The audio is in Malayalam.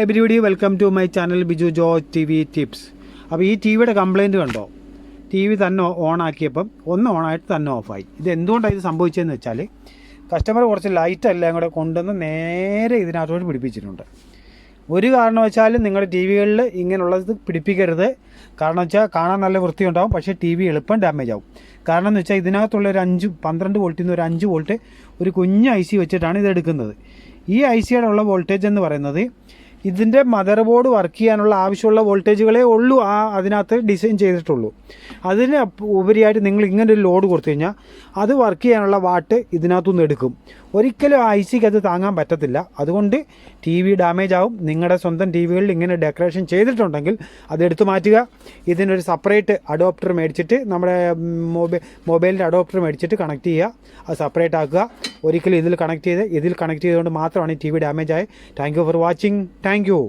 Everybody welcome to my channel Biju Jo T V tips അപ്പോൾ ഈ ടി വിയുടെ കംപ്ലയിന്റ് കണ്ടോ? ടി വി തന്നെ ഓൺ ആക്കിയപ്പം ഒന്ന് ഓണായിട്ട് തന്നെ ഓഫായി ഇത് എന്തുകൊണ്ടാണ് ഇത് സംഭവിച്ചതെന്ന് വെച്ചാൽ കസ്റ്റമർ കുറച്ച് ലൈറ്റ് എല്ലാം കൂടെ കൊണ്ടുവന്ന് നേരെ ഇതിനകത്തോട്ട് പിടിപ്പിച്ചിട്ടുണ്ട്. ഒരു കാരണവശാലും നിങ്ങളുടെ ടി വികളിൽ ഇങ്ങനെയുള്ളത് പിടിപ്പിക്കരുത്. കാരണം വെച്ചാൽ കാണാൻ നല്ല വൃത്തിയുണ്ടാവും പക്ഷേ ടി വി എളുപ്പം ഡാമേജ് ആവും. കാരണം എന്ന് വെച്ചാൽ ഇതിനകത്തുള്ള ഒരു അഞ്ച് പന്ത്രണ്ട് വോൾട്ടിൽ നിന്ന് ഒരു അഞ്ച് വോൾട്ട് ഒരു കുഞ്ഞ് ഐ സി വെച്ചിട്ടാണ് ഇത് എടുക്കുന്നത്. ഈ ഐ സിയുടെ ഉള്ള വോൾട്ടേജ് എന്ന് പറയുന്നത് ഇതിന്റെ മദർ ബോർഡ് വർക്ക് ചെയ്യാനുള്ള ആവശ്യമുള്ള വോൾട്ടേജുകളേ ഉള്ളൂ ആ അതിനകത്ത് ഡിസൈൻ ചെയ്തിട്ടുള്ളൂ. അതിന് ഉപരിയായിട്ട് നിങ്ങൾ ഇങ്ങനെ ഒരു ലോഡ് കൊടുത്തു കഴിഞ്ഞാൽ അത് വർക്ക് ചെയ്യാനുള്ള വാട്ട് ഇതിനകത്തുനിന്ന് എടുക്കും. ഒരിക്കലും ഐ സിക്ക് അത് താങ്ങാൻ പറ്റത്തില്ല. അതുകൊണ്ട് ടി വി ഡാമേജ് ആവും. നിങ്ങളുടെ സ്വന്തം ടി വികളിൽ ഇങ്ങനെ ഡെക്കറേഷൻ ചെയ്തിട്ടുണ്ടെങ്കിൽ അത് എടുത്തു മാറ്റുക. ഇതിനൊരു സെപ്പറേറ്റ് അഡോപ്റ്റർ മേടിച്ചിട്ട് നമ്മുടെ മൊബൈൽ മൊബൈലിന്റെ അഡോപ്റ്റർ മേടിച്ചിട്ട് കണക്ട് ചെയ്യുക. അത് സെപ്പറേറ്റ് ആക്കുക. ഒരിക്കലും ഇതിൽ കണക്ട് ചെയ്ത് ഇതിൽ കണക്ട് ചെയ്തുകൊണ്ട് മാത്രമാണ് ഈ ടി വി ഡാമേജ് ആയത്. Thank you for watching thank you